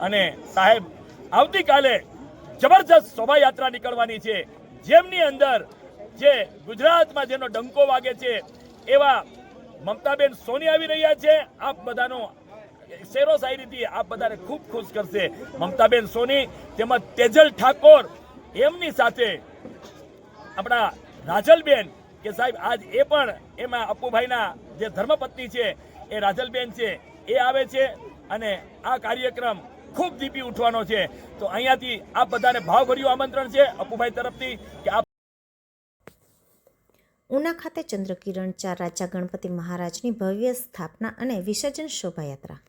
અને સાહેબ, આવતીકાલે જબરજસ્ત શોભાયાત્રા નીકળવાની છે. જેમની અંદર જે ગુજરાતમાં જેનો ડંકો વાગે છે, એવા મમતાબેન સોની આવી રહ્યા છે. આપ બધાનો શેરો શાયરીથી આપ બધાને ખૂબ ખુશ કરશે. મમતાબેન સોની તેમજ તેજલ ઠાકોર એમની સાથે આપણા રાજલબેન, કે સાહેબ, આજ એ પણ એમાં અપ્પુભાઈના જે ધર્મપત્ની છે, એ રાજલબેન છે, એ આવે છે. અને આ કાર્યક્રમ ખૂબ દીપી ઉઠવાનો છે. તો અહીંયાથી આપ બધાને ભાવભર્યું આમંત્રણ છે અપુભાઈ તરફથી કે આપ ઉના ખાતે ચંદ્રકિરણ ચાર રાજા ગણપતિ મહારાજની ભવ્ય સ્થાપના અને વિસર્જન શોભાયાત્રા.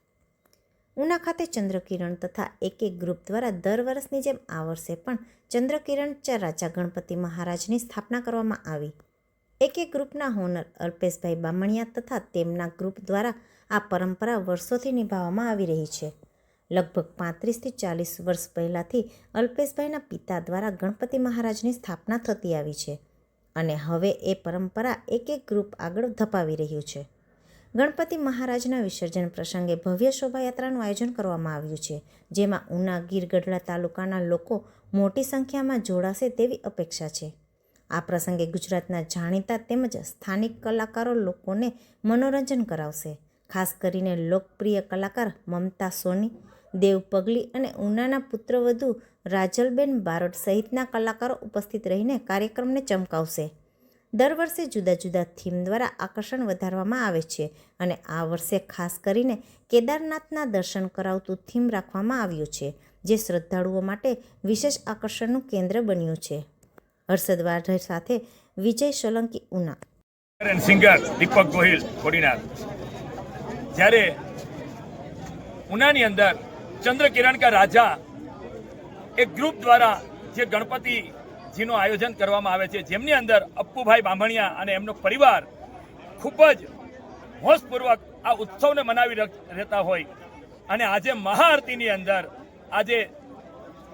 ઉના ખાતે ચંદ્રકિરણ તથા એક એક ગ્રુપ દ્વારા દર વર્ષની જેમ આ વર્ષે પણ ચંદ્રકિરણ ચાર રાજા ગણપતિ મહારાજની સ્થાપના કરવામાં આવી. એક એક ગ્રુપના હોનર અલ્પેશભાઈ બામણિયા તથા તેમના ગ્રુપ દ્વારા આ પરંપરા વર્ષોથી નિભાવવામાં આવી રહી છે. લગભગ પાંત્રીસથી ચાલીસ વર્ષ પહેલાંથી અલ્પેશભાઈના પિતા દ્વારા ગણપતિ મહારાજની સ્થાપના થતી આવી છે અને હવે એ પરંપરા એક એક ગ્રુપ આગળ ધપાવી રહ્યું છે. ગણપતિ મહારાજના વિસર્જન પ્રસંગે ભવ્ય શોભાયાત્રાનું આયોજન કરવામાં આવ્યું છે, જેમાં ઉના ગીર ગઢડા તાલુકાના લોકો મોટી સંખ્યામાં જોડાશે તેવી અપેક્ષા છે. આ પ્રસંગે ગુજરાતના જાણીતા તેમજ સ્થાનિક કલાકારો લોકોને મનોરંજન કરાવશે, ખાસ કરીને લોકપ્રિય કલાકાર મમતા સોની દેવ પગલી અને ઉનાના પુત્રવધુ રાજલબેન બારોટ સહિતના કલાકારો ઉપસ્થિત રહીને કાર્યક્રમને ચમકાવશે. દર વર્ષે જુદા જુદા થીમ દ્વારા આકર્ષણ વધારવામાં આવે છે અને આ વર્ષે ખાસ કરીને કેદારનાથના દર્શન કરાવતું થીમ રાખવામાં આવ્યું છે, જે શ્રદ્ધાળુઓ માટે વિશેષ આકર્ષણનું કેન્દ્ર બન્યું છે. હર્ષદ વાઢેર સાથે વિજય સોલંકી, ઉના. સિંગર દીપક ગોહિલ જ્યારે ઉનાની અંદર ચંદ્રકિરણ કા રાજા એક ગ્રુપ દ્વારા જે ગણપતિજીનું આયોજન કરવામાં આવે છે, જેમની અંદર અપ્પુભાઈ બામણિયા અને એમનો પરિવાર ખૂબ જ હોશપૂર્વક આ ઉત્સવને મનાવી રહ- રહેતા હોય. અને આજે મહાઆરતીની અંદર આજે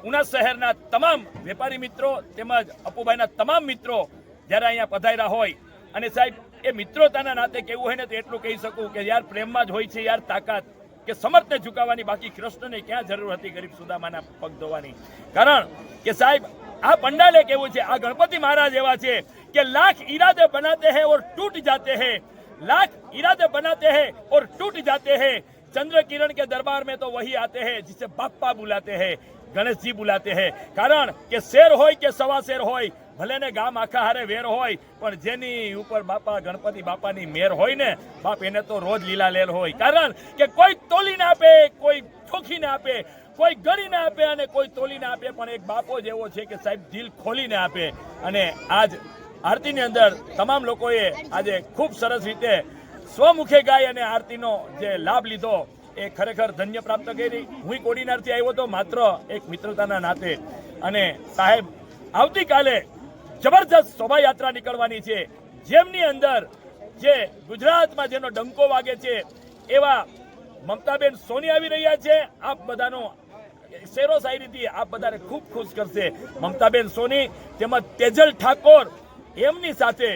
ઉના શહેરના તમામ વેપારી મિત્રો તેમજ અપ્પુભાઈના તમામ મિત્રો જ્યારે અહીંયા પધાર્યા હોય, અને સાહેબ, એ મિત્રતાના નાતે કેવું હોય ને તો એટલું કહી શકું કે યાર પ્રેમમાં જ હોય છે, યાર તાકાત. કે સમર્થને ઝુકાવવાની બાકી કૃષ્ણને ક્યાં જરૂર હતી ગરીબ સુદામાના પગ ધોવાની કારણ કે સાહેબ આ પંડાલે કેવું છે આ ગણપતિ મહારાજ એવા છે કે લાખ ઈરાદે બનાતે હૈ ઓર टूट जाते हैं लाख इरादे बनाते हैं और टूट जाते हैं चंद्र किरण के दरबार में तो वही आते हैं जिसे बाप्पा बुलाते हैं ગણેશજી બુલાતે હે કારણ કે શેર હોય કે સવા શેર હોય ભલે ને ગામ આખા હારે વેર હોય, પણ જેની ઉપર બાપા, ગણપતિ બાપાની મેર હોય ને, બાપ એને તો રોજ લીલા લેલ હોય. કારણ કે કોઈ તોલીને આપે, કોઈ ઠોકીને આપે, કોઈ ગણીને આપે અને કોઈ તોલીને આપે, પણ એક બાપો જ એવો છે કે સાહેબ દિલ ખોલીને આપે. અને આજ આરતીની અંદર તમામ લોકોએ આજે ખૂબ સરસ રીતે સ્વમુખે ગાય અને આરતીનો જે લાભ લીધો એ ખરેખર ધન્ય પ્રાપ્ત કરી. હું કોડીનારથી આવ્યો હતો માત્ર એક મિત્રતાના નાતે. અને સાહેબ, આવતીકાલે જબરજસ્ત શોભાયાત્રા નીકળવાની છે. જેમની અંદર જે ગુજરાતમાં જેનો ડંકો વાગે છે, એવા મમતાબેન સોની આવી રહ્યા છે. આપ બધાનો શેરો શાયરીથી આપ બધાને ખૂબ ખુશ કરશે. મમતાબેન સોની તેમજ તેજલ ઠાકોર એમની સાથે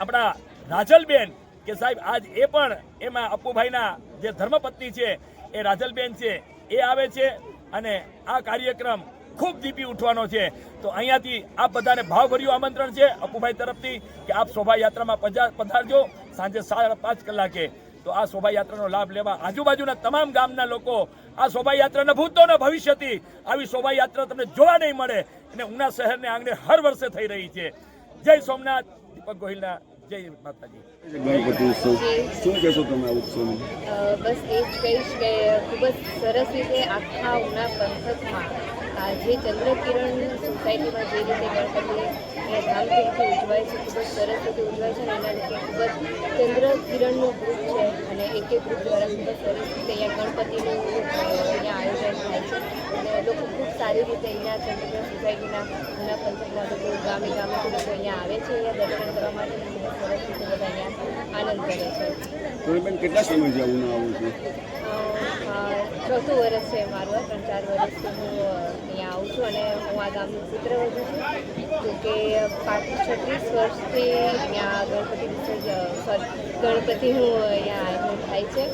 આપણા રાજલબેન કે સાહેબ આજ એ પણ એમાં અપ્પુભાઈના જે ધર્મપત્ની છે, એ રાજલબેન છે, એ આવે છે અને આ કાર્યક્રમ ખૂબ દીપી ઉઠવાનો છે. તો અહીંયાથી આપ બધાને ભાવભર્યું આમંત્રણ છે. અપુભાઈ તરફથી કે આપ શોભાયાત્રામાં પધારજો. સાંજે સાડા પાંચ કલાકે. તો આ શોભાયાત્રાનો લાભ લેવા આજુબાજુના તમામ ગામના લોકો આ શોભાયાત્રાના ભૂતો ને ભવિષ્યથી આવી શોભાયાત્રા તમને જોવા નહીં મળે. અને ઉના શહેરને આંગણે હર વર્ષે થઈ રહી છે. જય સોમનાથ. દીપક ગોહિલના જય માતાજી. ગણપતિ ઉત્સવ શું કહેશો તમે આ ઉત્સવ બસ એ જ કહીશ કે ખૂબ જ સરસ રીતે આખા ઉના પંથકમાં આ જે ચંદ્રકિરણ સોસાયટીમાં જે રીતે ગણપતિને એ ધામધૂમથી ઉજવાય છે ખૂબ જ સરસ રીતે ઉજવાય છે અને એના લીધે ખૂબ જ ચંદ્રકિરણનું ગ્રુપ છે અને એક એક ગ્રુપ દ્વારા ખૂબ જ સરસ રીતે અહીંયા ગણપતિનું અ, અહીંયા આયોજન થાય છે અને લોકો ખૂબ સારી રીતે અહીંયા ચંદ્રકિરણ સોસાયટીના ઘણા પંથકના લોકો ગામે ગામે લોકો અહીંયા આવે છે અહીંયા દર્શન કરવા માટે સરસ રીતે બધા અહીંયા આનંદ કરે છે. તમે કેટલા સમયથી આવું ના આવું છું? ચોથું વર્ષ છે મારું ત્રણ ચાર વર્ષથી હું અહીંયા આવું છું અને હું આ ગામની પુત્રવધુ છું. તો કે પાંત્રીસ છત્રીસ વર્ષથી અહીંયા ગણપતિ ગણપતિ હું અહીંયા આયોજન થાય છે.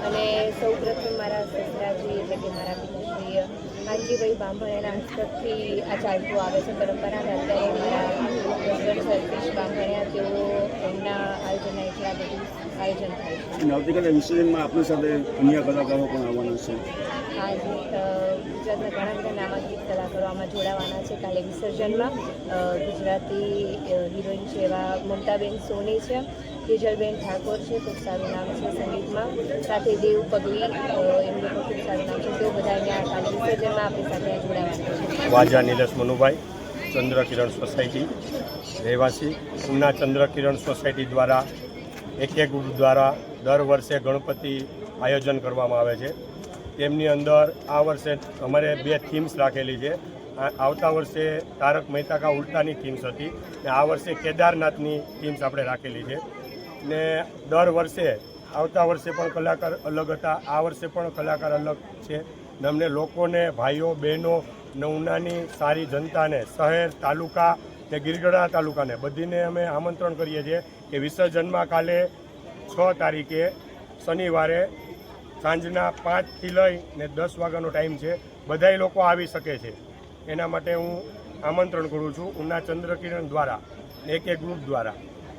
અને સૌ પ્રથમ મારા સસરાજી એટલે કે મારા પિતાશ્રી કાંજીભાઈ બાંભણિયાના હસ્તકથી આ ચાલતું આવે છે પરંપરા અત્યારે મારા હસબન્ડ સતીશ બાંભણિયા તેઓ એમના આયોજન એટલા આ બધું આયોજન થાય છે. આવતીકાલે વિસર્જનમાં આપણી સાથે અન્ય કલાકારો પણ આવવાના છે. અ, ગુજરાતના ઘણા બધા નામાંકિત કલાકારો આમાં જોડાવાના છે. કાલે વિસર્જનમાં ગુજરાતી હિરોઈન છે એવા મમતાબેન સોની છે, તેજલબેન ઠાકોર છે, ખૂબ સારું નામ છે સંગીતમાં. સાથે દેવ પગલી એમનું પણ ખૂબ સારું નામ છે. તેઓ બધા અહીંયા કાલે વિસર્જનમાં આપણી સાથે જોડાવાના છે. વાજા મનુભાઈ, ચંદ્રકિરણ સોસાયટી, રહેવાસી. ઉના ચંદ્રકિરણ સોસાયટી દ્વારા, એક એક ગ્રુપ દ્વારા દર વર્ષે ગણપતિ આયોજન કરવામાં આવે છે. તેમની અંદર આ વર્ષે અમારે બે થીમ્સ રાખેલી છે. આવતા વર્ષે તારક મહેતા કા ઉલ્ટાની થીમ્સ હતી ને આ વર્ષે કેદારનાથની થીમ્સ આપણે રાખેલી છે. ને દર વર્ષે, આવતા વર્ષે પણ કલાકાર અલગ હતા, આ વર્ષે પણ કલાકાર અલગ છે. ને અમને લોકોને, ભાઈઓ, બહેનો, નવનાની સારી જનતાને, શહેર, તાલુકા ને ગિરગડા તાલુકાને બધીને અમે આમંત્રણ કરીએ છીએ કે વિસર્જનમાં કાલે છ તારીખે શનિવારે સાંજના પાંચથી લઈ ને દસ વાગ્યાનો ટાઈમ છે. બધાય લોકો આવી શકે છે. એના માટે હું આમંત્રણ કરું છું ઉના ચંદ્રકિરણ દ્વારા એક એક ગ્રુપ દ્વારા.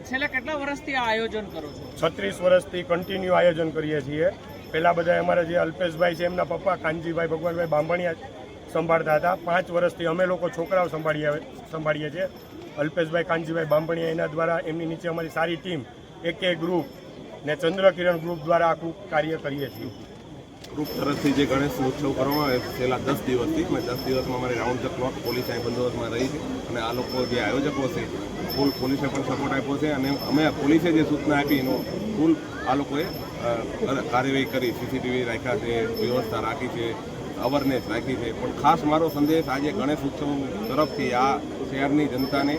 છેલ્લા કેટલા વર્ષથી આ આયોજન કરો છો? છત્રીસ વર્ષથી કન્ટિન્યુ આયોજન કરીએ છીએ. પહેલાં બધા અમારા જે અલ્પેશભાઈ છે એમના પપ્પા કાનજીભાઈ ભગવાનભાઈ બાંભણિયા સંભાળતા હતા. પાંચ વર્ષથી અમે લોકો છોકરાઓ સંભાળીએ સંભાળીએ છીએ. અલ્પેશભાઈ કાનજીભાઈ બાંભણિયા એના દ્વારા એમની નીચે અમારી સારી ટીમ એક એક ગ્રુપ ને ચંદ્રકિરણ ગ્રુપ દ્વારા આખું કાર્ય કરીએ છીએ. ગ્રુપ તરફથી જે ગણેશ ઉત્સવ કરવામાં આવે છેલ્લા દસ દિવસથી, મેં દસ દિવસમાં અમારી રાઉન્ડ ધ ક્લોક પોલીસ અહીં બંદોબસ્તમાં રહી છે અને આ લોકો જે આયોજકો છે, ફૂલ પોલીસે પણ સપોર્ટ આપ્યો છે અને અમે પોલીસે જે સૂચના આપી એનો ફૂલ આ લોકોએ કાર્યવાહી કરી. સીસીટીવી રાખ્યા છે, વ્યવસ્થા રાખી છે અવેરનેસ રાખી છે. પણ ખાસ મારો સંદેશ આજે ગણેશ ઉત્સવ તરફથી આ શહેરની જનતાને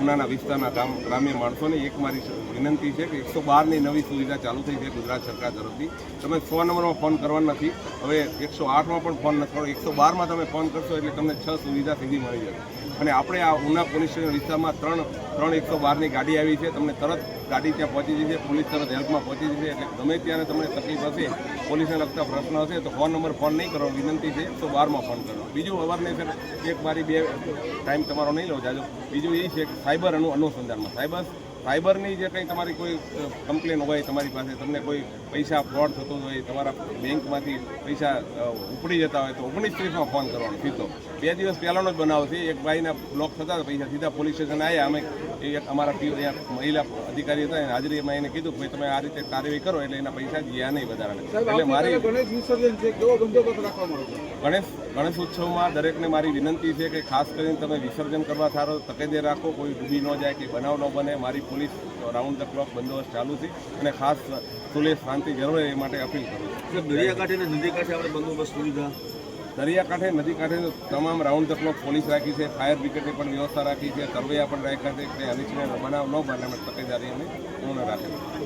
ઉનાના વિસ્તારના ગામ ગ્રામ્ય માણસોને એક મારી વિનંતી છે કે એકસો બારની નવી સુવિધા ચાલુ થઈ છે ગુજરાત સરકાર તરફથી. તમે સો નંબરમાં ફોન કરવાનો નથી. હવે એકસો આઠમાં પણ ફોન નથી. કરો એકસો બારમાં તમે ફોન કરશો એટલે તમને છ સુવિધા સીધી મળી જશે. અને આપણે આ ઉના પોલીસ સ્ટેશન વિસ્તારમાં ત્રણ ત્રણ એકસો બારની ગાડી આવી છે. તમને તરત ગાડી ત્યાં પહોંચી જશે, પોલીસ તરત હેલ્પમાં પહોંચી જશે. એટલે ગમે ત્યારે તમને તકલીફ હશે, પોલીસને લગતા પ્રશ્ન હશે, તો ફોન નંબર ફોન નહીં કરો, વિનંતી છે તો બારમાં ફોન કરો. બીજું અવારનેસ એક બારી બે ટાઈમ તમારો નહીં લો, જાજો. બીજું એ છે કે સાયબર અનુ અનુસંધાનમાં સાયબર સાયબરની જે કંઈ તમારી કોઈ કમ્પ્લેન હોય તમારી પાસે તમને કોઈ પૈસા ફ્રોડ થતો હોય તમારા બેંકમાંથી પૈસા ઉપડી જતા હોય તો ઓગણીસ ત્રીસમાં ફોન કરવાનો સીધો. બે દિવસ પહેલાંનો જ બનાવ છે એક ભાઈના બ્લોક થતા હતા પૈસા સીધા પોલીસ સ્ટેશન આવ્યા અમે એક અમારા પીઓ મહિલા અધિકારી હતા એને હાજરીમાં એને કીધું કે ભાઈ તમે આ રીતે કાર્યવાહી કરો એટલે એના પૈસા ગયા નહીં વધારાને એટલે મારી ગણેશ ગણેશ ઉત્સવમાં દરેકને મારી વિનંતી છે કે ખાસ કરીને તમે વિસર્જન કરવા સારો તકેદે રાખો કોઈ ડૂબી ન જાય કે બનાવ ન બને મારી પોલીસ રાઉન્ડ ધ ક્લોક બંદોબસ્ત ચાલુ છે અને ખાસ સુલેશ શાંતિ જરૂર એ માટે અપીલ કરું છું. દરિયાકાંઠે ને નદી કાંઠે આપણે બંદોબસ્ત સુવિધા? દરિયાકાંઠે નદી કાંઠે તમામ રાઉન્ડ ધ ક્લોક પોલીસ રાખી છે ફાયર બ્રિગેડની પણ વ્યવસ્થા રાખી છે કરવૈયા પણ રાખ્યા છે કે અનિચ્છનીય બનાવ ન બને અમે તકેદારી અમે પૂર્ણ રાખે છે